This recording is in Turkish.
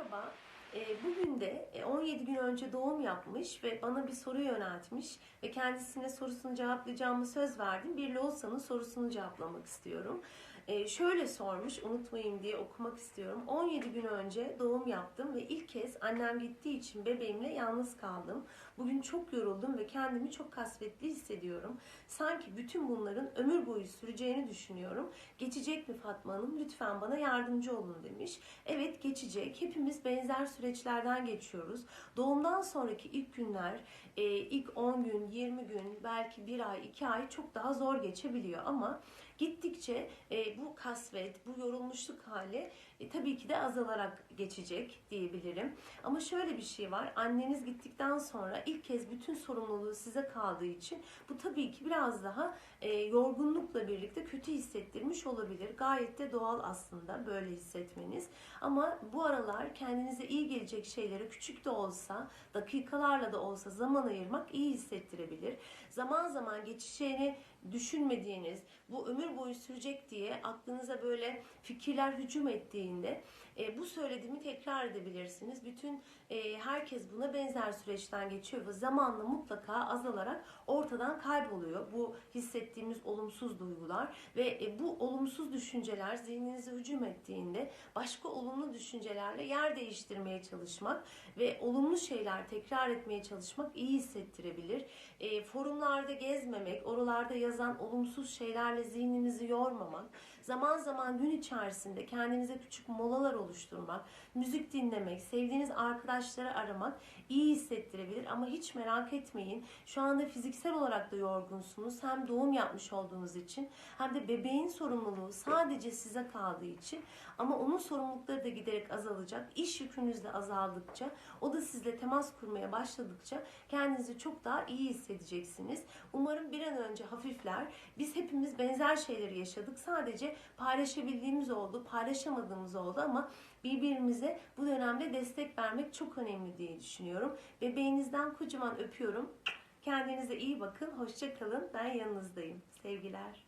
Merhaba. Ee, Bugün de e, 17 gün önce doğum yapmış ve bana bir soru yöneltmiş ve kendisine sorusunu cevaplayacağımı söz verdim. Bir Loğusa'nın sorusunu cevaplamak istiyorum. Ee, Şöyle sormuş, unutmayayım diye okumak istiyorum. 17 gün önce doğum yaptım ve ilk kez annem gittiği için bebeğimle yalnız kaldım. Bugün çok yoruldum ve kendimi çok kasvetli hissediyorum. Sanki bütün bunların ömür boyu süreceğini düşünüyorum. Geçecek mi Fatma Hanım? Lütfen bana yardımcı olun demiş. Evet geçecek. Hepimiz benzer süreçlerden geçiyoruz. Doğumdan sonraki ilk günler, e, ilk 10 gün, 20 gün, belki bir ay, iki ay çok daha zor geçebiliyor ama gittikçe e, bu kasvet, bu yorulmuşluk hali e, tabii ki de azalarak geçecek diyebilirim. Ama şöyle bir şey var. Anneniz gittikten sonra ilk kez bütün sorumluluğu size kaldığı için bu tabii ki biraz daha e, yorgunlukla birlikte kötü hissettirmiş olabilir. Gayet de doğal aslında böyle hissetmeniz. Ama bu aralar kendinize iyi gelecek şeylere küçük de olsa, dakikalarla da olsa zaman ayırmak iyi hissettirebilir. Zaman zaman geçeceğini düşünmediğiniz, bu ömür boyu sürecek diye aklınıza böyle fikirler hücum ettiğinde e, bu söylediğimi tekrar edebilirsiniz. Bütün e, herkes buna benzer süreçten geçiyor ve zamanla mutlaka azalarak ortadan kayboluyor bu hissettiğimiz olumsuz duygular ve e, bu olumsuz düşünceler zihninize hücum ettiğinde başka olumlu düşüncelerle yer değiştirmeye çalışmak ve olumlu şeyler tekrar etmeye çalışmak iyi hissettirebilir. E, forumlarda gezmemek, oralarda yazan olumsuz şeylerle zihninizi yormamak, zaman zaman gün içerisinde kendinize küçük molalar oluşturmak, müzik dinlemek, sevdiğiniz arkadaşları aramak iyi hissettirebilir ama hiç merak etmeyin. Şu anda fiziksel olarak da yorgunsunuz. Hem doğum yapmış olduğunuz için hem de bebeğin sorumluluğu sadece size kaldığı için ama onun sorumlulukları da giderek azalacak. İş yükünüz de azaldıkça, o da sizle temas kurmaya başladıkça kendinizi çok daha iyi hissedeceksiniz. Umarım bir an önce hafifler. Biz hepimiz benzer şeyleri yaşadık. Sadece paylaşabildiğimiz oldu, paylaşamadığımız oldu ama birbirimize bu dönemde destek vermek çok önemli diye düşünüyorum. Bebeğinizden kocaman öpüyorum. Kendinize iyi bakın. Hoşça kalın. Ben yanınızdayım. Sevgiler.